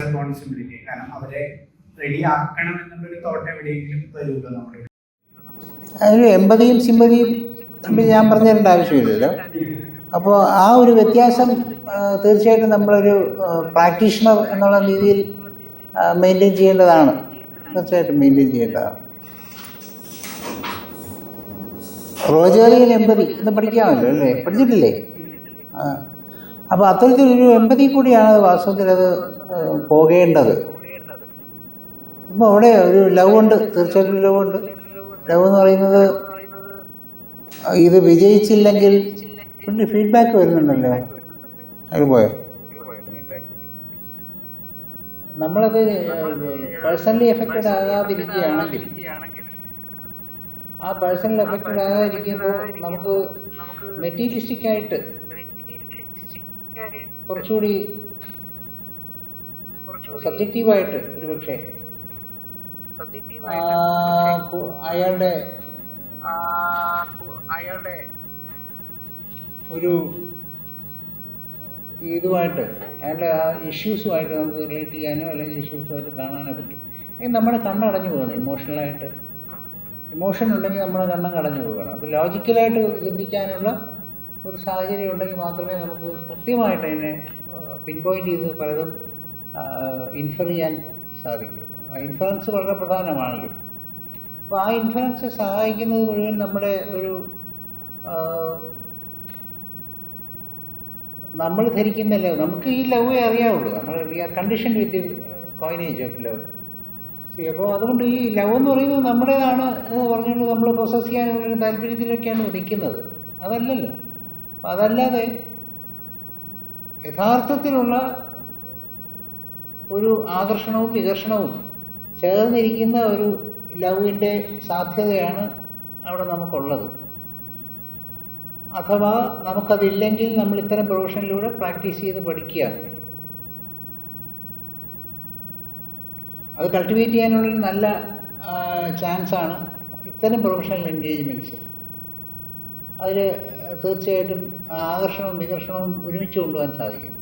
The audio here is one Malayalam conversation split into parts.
റെസ്പോൺസിബിലിറ്റി കാരണം അവരെ റെഡി ആക്കണം എന്നുള്ളൊരു തോട്ട് എവിടെയെങ്കിലും വരുമല്ലോ നമ്മുടെ എമ്പതിയും സിമ്പതിയും തമ്മിൽ ഞാൻ പറഞ്ഞു ആവശ്യമില്ലല്ലോ. അപ്പോൾ ആ ഒരു വ്യത്യാസം തീർച്ചയായിട്ടും നമ്മളൊരു പ്രാക്ടീഷണർ എന്നുള്ള രീതിയിൽ മെയിന്റെയിൻ ചെയ്യേണ്ടതാണ്. തീർച്ചയായിട്ടും മെയിന്റെയിൻ ചെയ്യേണ്ടതാണ്. റോജേറിയൽ എമ്പതി എന്ന് പഠിക്കാമല്ലോ അല്ലേ? പഠിച്ചിട്ടില്ലേ? അപ്പോൾ അത്തരത്തിലൊരു എമ്പതി കൂടിയാണ് അത് വാസ്തവത്തിൽ അത് പോകേണ്ടത്. അപ്പോൾ അവിടെ ഒരു ലവ് ഉണ്ട് തീർച്ചയായിട്ടും ലവ് ഉണ്ട്. ലവ് എന്ന് പറയുന്നത് ഇത് വിജയിച്ചില്ലെങ്കിൽ പിന്നെ ഫീഡ്ബാക്ക് വരുന്നുണ്ടല്ലോ. അത് പോയോ? നമ്മളത് പേഴ്സണലി എഫക്റ്റഡ് ആകാതിരിക്കുകയാണെങ്കിൽ ആ പേഴ്സണൽ എഫക്റ്റഡ് ആകാതിരിക്കുമ്പോൾ നമുക്ക് മെറ്റീരിയലിസ്റ്റിക് ആയിട്ട് കുറച്ചുകൂടി സബ്ജക്റ്റീവായിട്ട് ഒരു പക്ഷേ അയാളുടെ അയാളുടെ ഒരു ഇതുമായിട്ട് അയാളുടെ ആ ഇഷ്യൂസുമായിട്ട് നമുക്ക് റിലേറ്റ് ചെയ്യാനോ അല്ലെങ്കിൽ ഇഷ്യൂസുമായിട്ട് കാണാനോ പറ്റും. ഈ നമ്മുടെ കണ്ണടഞ്ഞു പോകണം ഇമോഷണലായിട്ട് ഇമോഷൻ ഉണ്ടെങ്കിൽ നമ്മുടെ കണ്ണം കടഞ്ഞു പോകണം. അപ്പോൾ ലോജിക്കലായിട്ട് ചിന്തിക്കാനുള്ള ഒരു സാഹചര്യം ഉണ്ടെങ്കിൽ മാത്രമേ നമുക്ക് കൃത്യമായിട്ട് അതിനെ പിൻ പോയിന്റ് ചെയ്ത് പലതും ഇൻഫർ ചെയ്യാൻ സാധിക്കും. ആ ഇൻഫറൻസ് വളരെ പ്രധാനമാണല്ലോ. അപ്പോൾ ആ ഇൻഫറൻസ് സഹായിക്കുന്നത് മുഴുവൻ നമ്മുടെ ഒരു നമ്മൾ ധരിക്കുന്ന ലവ് നമുക്ക് ഈ ലവേ അറിയാവുള്ളൂ. നമ്മൾ we are condition with coinage of love see അപ്പോൾ അതുകൊണ്ട് ഈ ലവ് എന്ന് പറയുന്നത് നമ്മുടേതാണ് എന്ന് പറഞ്ഞുകൊണ്ട് നമ്മൾ പ്രൊസസ് ചെയ്യാനുള്ളൊരു താല്പര്യത്തിലൊക്കെയാണ് നിൽക്കുന്നത്. അതല്ലല്ലോ. അപ്പം അതല്ലാതെ യഥാർത്ഥത്തിലുള്ള ഒരു ആകർഷണവും വികർഷണവും ചേർന്നിരിക്കുന്ന ഒരു ലവിന്റെ സാധ്യതയാണ് അവിടെ നമുക്കുള്ളത്. അഥവാ നമുക്കതില്ലെങ്കിൽ നമ്മൾ ഇത്തരം പ്രൊഫഷനിലൂടെ പ്രാക്ടീസ് ചെയ്ത് പഠിക്കുക. അത് കൾട്ടിവേറ്റ് ചെയ്യാനുള്ളൊരു നല്ല ചാൻസാണ് ഇത്തരം പ്രൊഫഷണൽ എൻഗേജ്മെന്റ്സ്. അതിൽ തീർച്ചയായിട്ടും ആകർഷണവും വികർഷണവും ഒരുമിച്ച് കൊണ്ടുപോകാൻ സാധിക്കും.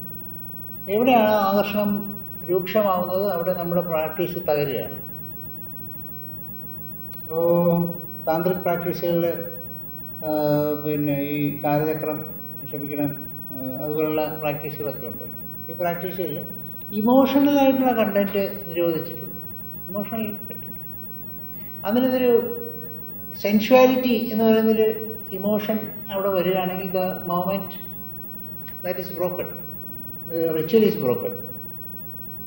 എവിടെയാണ് ആകർഷണം രൂക്ഷമാവുന്നത്? അവിടെ നമ്മുടെ പ്രാക്ടീസ് തകരുകയാണ്. ഇപ്പോൾ താന്ത്രിക് പ്രാക്ടീസുകളിൽ പിന്നെ ഈ കാലചക്രം ക്ഷമിക്കണം അതുപോലുള്ള പ്രാക്ടീസുകളൊക്കെ ഉണ്ട് ഈ പ്രാക്ടീസുകളിൽ ഇമോഷണലായിട്ടുള്ള കണ്ടന്റ് നിരോധിച്ചിട്ടുണ്ട്. ഇമോഷണൽ പറ്റില്ല അതിനൊരു സെൻഷ്വാലിറ്റി എന്ന് പറയുന്നൊരു ഇമോഷൻ അവിടെ വരികയാണെങ്കിൽ the moment that is broken. Ritual is broken.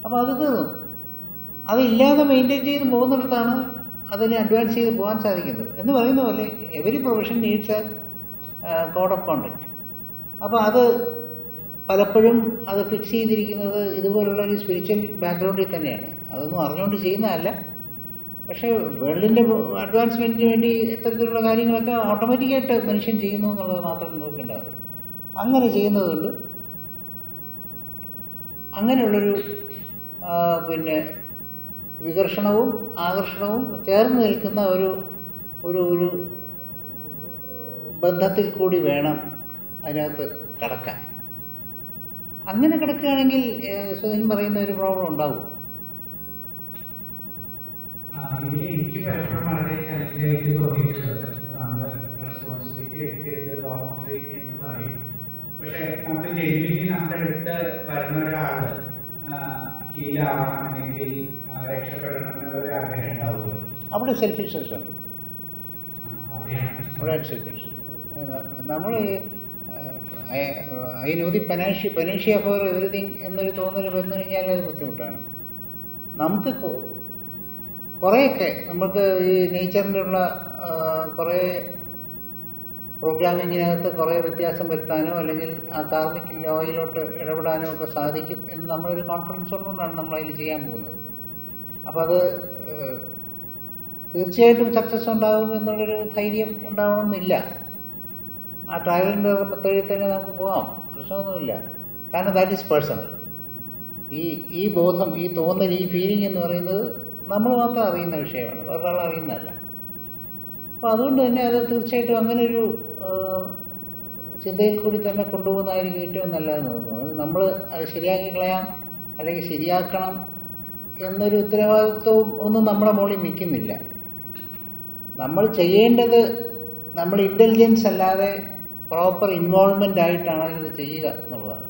അപ്പോൾ അത് തീർന്നു. അതില്ലാതെ മെയിന്റെയിൻ ചെയ്ത് പോകുന്നിടത്താണ് അതിനെ അഡ്വാൻസ് ചെയ്ത് പോകാൻ സാധിക്കുന്നത്. എന്ന് പറയുന്ന പോലെ every profession needs a code of conduct അപ്പോൾ അത് പലപ്പോഴും അത് ഫിക്സ് ചെയ്തിരിക്കുന്നത് ഇതുപോലുള്ള ഒരു സ്പിരിച്വൽ ബാക്ക്ഗ്രൗണ്ടിൽ തന്നെയാണ്. അതൊന്നും അറിഞ്ഞുകൊണ്ട് ചെയ്യുന്നതല്ല. പക്ഷേ വേൾഡിന്റെ അഡ്വാൻസ്മെന്റിന് വേണ്ടി ഇത്തരത്തിലുള്ള കാര്യങ്ങളൊക്കെ ഓട്ടോമാറ്റിക്കായിട്ട് മനുഷ്യൻ ചെയ്യുന്നു എന്നുള്ളത് മാത്രം നോക്കേണ്ടത് അങ്ങനെ ചെയ്യുന്നതുകൊണ്ട് അങ്ങനെയുള്ളൊരു പിന്നെ വികർഷണവും ആകർഷണവും ചേർന്ന് നിൽക്കുന്ന ഒരു ഒരു ഒരു ബന്ധത്തിൽ കൂടി വേണം അതിനകത്ത് കടക്കാൻ. അങ്ങനെ കിടക്കുകയാണെങ്കിൽ സുധീൻ പറയുന്ന ഒരു പ്രോബ്ലം ഉണ്ടാവും. എനിക്ക് പലപ്പോഴും വളരെ ചലഞ്ചായിട്ട് തോന്നിയിട്ടുള്ളത് നമ്മൾ റെസ്പോൺസിബിലിറ്റി എടുക്കരുത് വോളണ്ടറി എന്ന് പറയും. പക്ഷെ നമുക്ക് ജെനുവിനി നമ്മുടെ അടുത്ത് വരുന്ന ഒരാൾ ഹീലാവണം അല്ലെങ്കിൽ രക്ഷപ്പെടണം എന്നുള്ള ഒരു ആഗ്രഹം ഉണ്ടാവുമല്ലോ. അവിടെ സെൽഫിഷ്നസ് ഉണ്ട്. അവിടെ സെൽഫിഷ് നമ്മൾ അതിനൊതി പെനാഷി പെനേഷ്യ ഫോർ എവറിഥിങ് എന്നൊരു തോന്നൽ വന്നു കഴിഞ്ഞാൽ അത് ബുദ്ധിമുട്ടാണ്. നമുക്ക് കുറേയൊക്കെ നമുക്ക് ഈ നേച്ചറിന്റെ ഉള്ള കുറേ പ്രോഗ്രാമിങ്ങിനകത്ത് കുറേ വ്യത്യാസം വരുത്താനോ അല്ലെങ്കിൽ ആ കാർമിക് ലോയിലോട്ട് ഇടപെടാനോ ഒക്കെ സാധിക്കും എന്ന് നമ്മളൊരു കോൺഫിഡൻസ് ഉള്ളതുകൊണ്ടാണ് നമ്മൾ അതിൽ ചെയ്യാൻ പോകുന്നത്. അപ്പോൾ അത് തീർച്ചയായിട്ടും സക്സസ് ഉണ്ടാകും എന്നുള്ളൊരു ധൈര്യം ഉണ്ടാവണമെന്നില്ല. ആ ട്രയലിന്റെ മെത്തേഡിൽ തന്നെ നമുക്ക് പോകാം പ്രശ്നമൊന്നുമില്ല. കാരണം ദാറ്റ് ഈസ് പേഴ്സണൽ ഈ ഈ ബോധം ഈ തോന്നൽ ഈ ഫീലിംഗ് എന്ന് പറയുന്നത് നമ്മൾ മാത്രം അറിയുന്ന വിഷയമാണ്. വേറൊരാൾ അറിയുന്നതല്ല. അപ്പോൾ അതുകൊണ്ട് തന്നെ അത് തീർച്ചയായിട്ടും അങ്ങനെ ഒരു ചിന്തയിൽ കൂടി തന്നെ കൊണ്ടുപോകുന്നതായിരിക്കും ഏറ്റവും നല്ലതെന്ന് തോന്നുന്നു. നമ്മൾ അത് ശരിയാക്കി കളയാം അല്ലെങ്കിൽ ശരിയാക്കണം എന്നൊരു ഉത്തരവാദിത്വവും ഒന്നും നമ്മുടെ മുകളിൽ നിൽക്കുന്നില്ല. നമ്മൾ ചെയ്യേണ്ടത് നമ്മൾ ഇന്റലിജൻസ് അല്ലാതെ പ്രോപ്പർ ഇൻവോൾവ്മെന്റ് ആയിട്ടാണ് ഇത് ചെയ്യുക എന്നുള്ളതാണ്.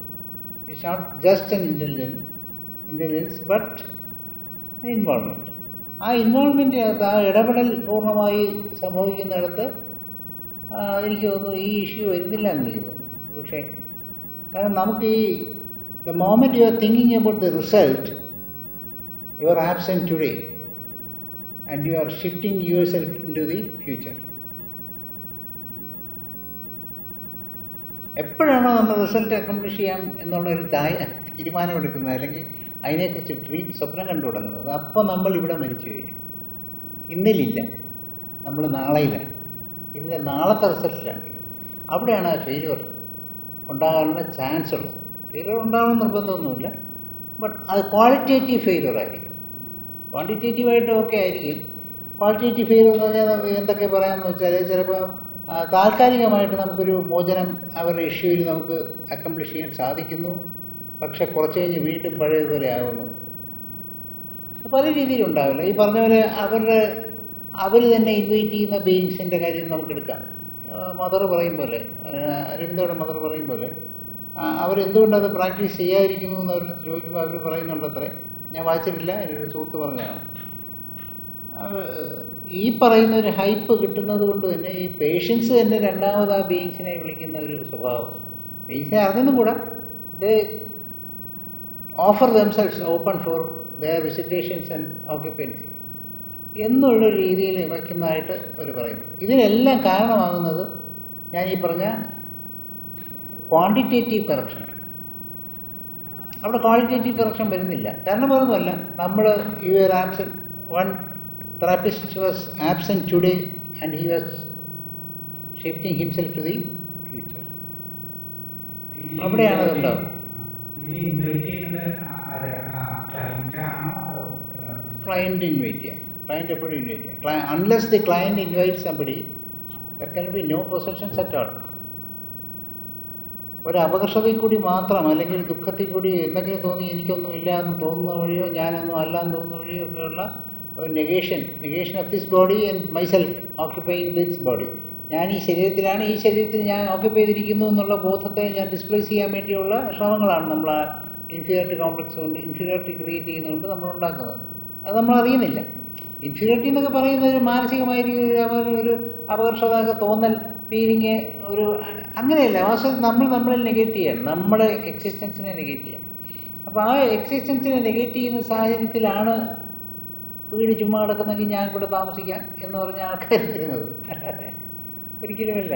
It's not just an intelligence intelligence but involvement ആ ഇൻവോൾവ്മെന്റിനകത്ത് ആ ഇടപെടൽ പൂർണമായി സംഭവിക്കുന്നിടത്ത് എനിക്ക് തോന്നുന്നു ഈ ഇഷ്യൂ വരുന്നില്ല എന്ന് എനിക്ക് തോന്നുന്നു. പക്ഷേ കാരണം നമുക്ക് ഈ the moment you are thinking about the result absent today and you are shifting yourself into the future. എപ്പോഴാണോ നമ്മൾ റിസൾട്ട് അക്കംപ്ലിഷ് ചെയ്യാം എന്നുള്ള ഒരു തായ തീരുമാനമെടുക്കുന്നത് അല്ലെങ്കിൽ അതിനെക്കുറിച്ച് ഡ്രീം സ്വപ്നം കണ്ടു തുടങ്ങുന്നത്. അപ്പോൾ നമ്മൾ ഇവിടെ മരിച്ചു കഴിഞ്ഞു. ഇന്നലില്ല. നമ്മൾ നാളെയിലാണ് ഇതിന്റെ നാളത്തെ റിസൾട്ടിലാണ് അവിടെയാണ് ആ ഫെയിലുവർ ഉണ്ടാകാനുള്ള ചാൻസ് ഉള്ളത്. ഫെയിലുവർ ഉണ്ടാകണം നിർബന്ധമൊന്നുമില്ല. ബട്ട് അത് ക്വാളിറ്റേറ്റീവ് ഫെയിലുവർ ആയിരിക്കും. ക്വാണ്ടിറ്റേറ്റീവായിട്ട് ഓക്കെ ആയിരിക്കും. ക്വാളിറ്റേറ്റീവ് ഫീൽ എന്തൊക്കെ പറയാമെന്ന് വെച്ചാൽ ചിലപ്പോൾ താൽക്കാലികമായിട്ട് നമുക്കൊരു മോചനം അവരുടെ ഇഷ്യൂവിൽ നമുക്ക് അക്കംപ്ലിഷ് ചെയ്യാൻ സാധിക്കുന്നു. പക്ഷെ കുറച്ച് കഴിഞ്ഞ് വീണ്ടും പഴയതുപോലെ ആകുന്നു പല രീതിയിലുണ്ടാവില്ല ഈ പറഞ്ഞ പോലെ അവരുടെ അവർ തന്നെ ഇൻവൈറ്റ് ചെയ്യുന്ന ബീയിങ്സിന്റെ കാര്യം നമുക്കെടുക്കാം മദർ പറയും പോലെ അരവിന്ദയുടെ മദർ പറയും പോലെ അവരെന്തുകൊണ്ടത് പ്രാക്ടീസ് ചെയ്യാതിരിക്കുന്നു എന്ന് അവർ ചോദിക്കുമ്പോൾ അവർ പറയുന്നുണ്ടത്രേ. ഞാൻ വായിച്ചിട്ടില്ല എന്റെ സുഹൃത്ത് പറഞ്ഞതാണ്. അത് ഈ പറയുന്ന ഒരു ഹൈപ്പ് കിട്ടുന്നത് കൊണ്ട് തന്നെ ഈ പേഷ്യൻസ് തന്നെ രണ്ടാമത് ആ ബീയിങ്സിനെ വിളിക്കുന്ന ഒരു സ്വഭാവം. ബീയിങ്സിനെ അറിഞ്ഞൊന്നും കൂടെ. They offer themselves open for the visitations and occupancy എന്നുള്ള രീതിയിൽ വയ്ക്കുന്നതായിട്ട് അവർ പറയുന്നു ഇതിനെല്ലാം കാരണമാകുന്നത് ഞാൻ ഈ പറഞ്ഞ ക്വാണ്ടിറ്റേറ്റീവ് കറക്ഷനാണ് അവിടെ ക്വാളിറ്റേറ്റീവ് കറക്ഷൻ വരുന്നില്ല. കാരണം അതൊന്നുമല്ല നമ്മൾ you are absent one therapist was absent today and he was shifting himself to the future അവിടെയാണ് അതുണ്ടാവും? ക്ലയന്റ് ഇൻവൈറ്റ് ചെയ്യുക ക്ലയന്റ് എപ്പോഴും invite ക്ലയ unless the client invite somebody there can be no possessions at all ഒരു അപകർഷതയിൽ കൂടി മാത്രം അല്ലെങ്കിൽ ദുഃഖത്തിൽ കൂടി എന്തെങ്കിലും തോന്നി എനിക്കൊന്നും ഇല്ല എന്ന് തോന്നുന്ന വഴിയോ ഞാനൊന്നും അല്ല എന്ന് തോന്നുന്ന വഴിയോ ഒക്കെയുള്ള ഒരു negation negation of this body and myself occupying this body ഞാൻ ഈ ശരീരത്തിലാണ് ഈ ശരീരത്തിൽ ഞാൻ ഓക്യുപ്പൈ ചെയ്തിരിക്കുന്നു എന്നുള്ള ബോധത്തെ ഞാൻ ഡിസ്പ്ലേസ് ചെയ്യാൻ വേണ്ടിയുള്ള ശ്രമങ്ങളാണ് നമ്മൾ ആ ഇൻഫീരിയോറിറ്റി കോംപ്ലക്സ് കൊണ്ട് ഇൻഫീരിയോറിറ്റി ക്രിയേറ്റ് ചെയ്യുന്നതുകൊണ്ട് നമ്മൾ ഉണ്ടാക്കുന്നത്. അത് നമ്മൾ അറിയുന്നില്ല. ഇൻഫീരിയോറിറ്റി എന്നൊക്കെ പറയുന്നത് ഒരു മാനസികമായ രീതിയിൽ ഒരു ഒരു അപകർഷത തോന്നൽ ഫീലിങ് ഒരു അങ്ങനെയല്ല. വാസ്തവത്തിൽ നമ്മൾ നമ്മളെ നെഗറ്റ് ചെയ്യണം നമ്മുടെ എക്സിസ്റ്റൻസിനെ നെഗറ്റ് ചെയ്യാം. അപ്പോൾ ആ എക്സിസ്റ്റൻസിനെ നെഗറ്റ് ചെയ്യുന്ന സാഹചര്യത്തിലാണ് വീട് ചുമ്മാ കിടക്കുന്നെങ്കിൽ ഞാൻ കൂടെ താമസിക്കാം എന്ന് പറഞ്ഞ ആൾക്കാർ വരുന്നത്. അല്ലാതെ ഒരിക്കലുമില്ല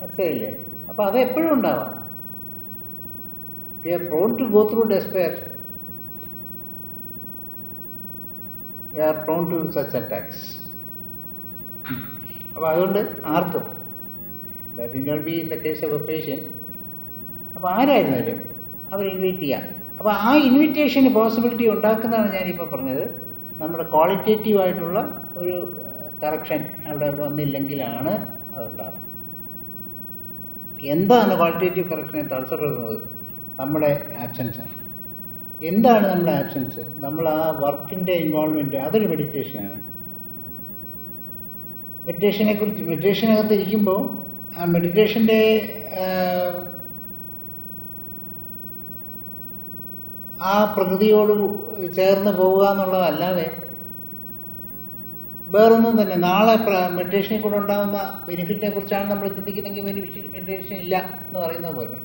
മനസ്സിലായില്ലേ? അപ്പോൾ അത് എപ്പോഴും ഉണ്ടാവാം. We are prone to go through despair we are prone to such attacks അപ്പോൾ അതുകൊണ്ട് ആർക്കും that in not be in the case of a patient അപ്പോൾ ആരായിരുന്നാലും അവർ ഇൻവൈറ്റ് ചെയ്യാം. അപ്പോൾ ആ ഇൻവിറ്റേഷന് പോസിബിലിറ്റി ഉണ്ടാക്കുന്നതാണ് ഞാനിപ്പോൾ പറഞ്ഞത്. നമ്മുടെ ക്വാളിറ്റേറ്റീവ് ആയിട്ടുള്ള ഒരു കറക്ഷൻ അവിടെ വന്നില്ലെങ്കിലാണ് അതുണ്ടാകുന്നത് എന്താണ് ക്വാളിറ്റേറ്റീവ് കറക്ഷനെ തടസ്സപ്പെടുന്നത് നമ്മുടെ ആബ്സെൻസാണ് എന്താണ് നമ്മുടെ ആബ്സെൻസ് നമ്മൾ ആ വർക്കിന്റെ ഇൻവോൾവ്മെന്റ് അതൊരു മെഡിറ്റേഷനാണ് മെഡിറ്റേഷനെ കുറിച്ച് മെഡിറ്റേഷനകത്ത് ഇരിക്കുമ്പോൾ ആ മെഡിറ്റേഷന്റെ ആ പ്രകൃതിയോട് ചേർന്ന് പോവുക എന്നുള്ളതല്ലാതെ വേറൊന്നും തന്നെ. നാളെ മെഡിറ്റേഷനിൽ കൂടെ ഉണ്ടാകുന്ന ബെനിഫിറ്റിനെ കുറിച്ചാണ് നമ്മൾ ചിന്തിക്കുന്നതെങ്കിൽ ബെനിഫിറ്റ് മെഡിറ്റേഷൻ ഇല്ല എന്ന് പറയുന്ന പോലെ.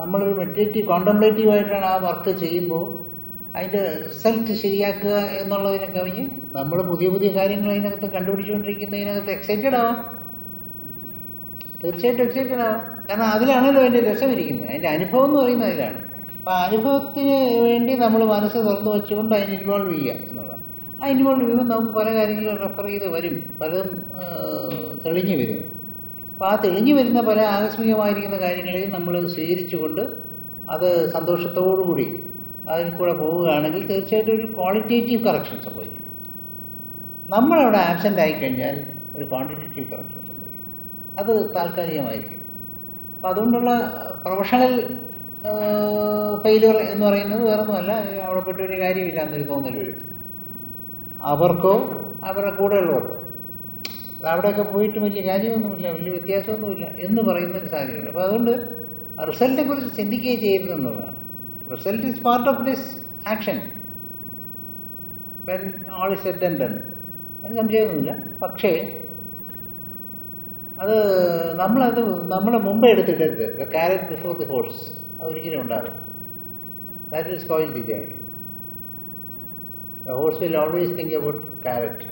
നമ്മളൊരു മെഡിറ്റേറ്റീവ് കോണ്ടംപ്ലേറ്റീവായിട്ടാണ് ആ വർക്ക് ചെയ്യുമ്പോൾ അതിന്റെ റിസൾട്ട് ശരിയാക്കുക എന്നുള്ളതിനെ കവിഞ്ഞ് നമ്മൾ പുതിയ പുതിയ കാര്യങ്ങൾ അതിനകത്ത് കണ്ടുപിടിച്ചുകൊണ്ടിരിക്കുന്നതിനകത്ത് എക്സൈറ്റഡ് ആവാം. തീർച്ചയായിട്ടും എക്സൈറ്റഡ് ആവാം. കാരണം അതിലാണല്ലോ അതിന്റെ രസം ഇരിക്കുന്നത് അതിന്റെ അനുഭവം എന്ന് പറയുന്നത് അതിലാണ്. അപ്പോൾ ആ അനുഭവത്തിന് വേണ്ടി നമ്മൾ മനസ്സ് തുറന്നു വെച്ചുകൊണ്ട് അതിന് ഇൻവോൾവ് ചെയ്യുക എന്നുള്ളതാണ്. ആ ഇൻവോൾവ് ചെയ്യുമ്പോൾ നമുക്ക് പല കാര്യങ്ങളും റെഫർ ചെയ്ത് വരും. പലതും തെളിഞ്ഞു വരും. അപ്പോൾ ആ തെളിഞ്ഞു വരുന്ന പല ആകസ്മികമായിരിക്കുന്ന കാര്യങ്ങളെയും നമ്മൾ സ്വീകരിച്ചുകൊണ്ട് അത് സന്തോഷത്തോടു കൂടി അതിൽ കൂടെ പോവുകയാണെങ്കിൽ തീർച്ചയായിട്ടും ഒരു ക്വാളിറ്റേറ്റീവ് കറക്ഷൻ സംഭവിക്കും. നമ്മളവിടെ ആബ്സെന്റ് ആയിക്കഴിഞ്ഞാൽ ഒരു ക്വാണ്ടിറ്റേറ്റീവ് കറക്ഷൻ സംഭവിക്കും. അത് താൽക്കാലികമായിരിക്കും. അപ്പോൾ അതുകൊണ്ടുള്ള പ്രൊഫഷണൽ ഫെയിലുവർ എന്ന് പറയുന്നത് വേറൊന്നുമല്ല. അവിടെ പെട്ട് ഒരു കാര്യമില്ല എന്നൊരു തോന്നൽ വരും. അവർക്കോ അവരുടെ കൂടെയുള്ളവർക്കോ. അവിടെയൊക്കെ പോയിട്ട് വലിയ കാര്യമൊന്നുമില്ല വലിയ വ്യത്യാസമൊന്നുമില്ല എന്ന് പറയുന്ന ഒരു സാഹചര്യമുണ്ട്. അപ്പോൾ അതുകൊണ്ട് റിസൾട്ടിനെ കുറിച്ച് ചിന്തിക്കുകയും ചെയ്യരുത് എന്നുള്ളതാണ്. Result is part of this action when all is and done അതിന് സംശയമൊന്നുമില്ല. പക്ഷേ അത് നമ്മളത് നമ്മളെ മുമ്പേ എടുത്തിടരുത്. The carrot before the horse അതൊരിക്കലും ഉണ്ടാകും that will spoil the journey the horse will always think about carrot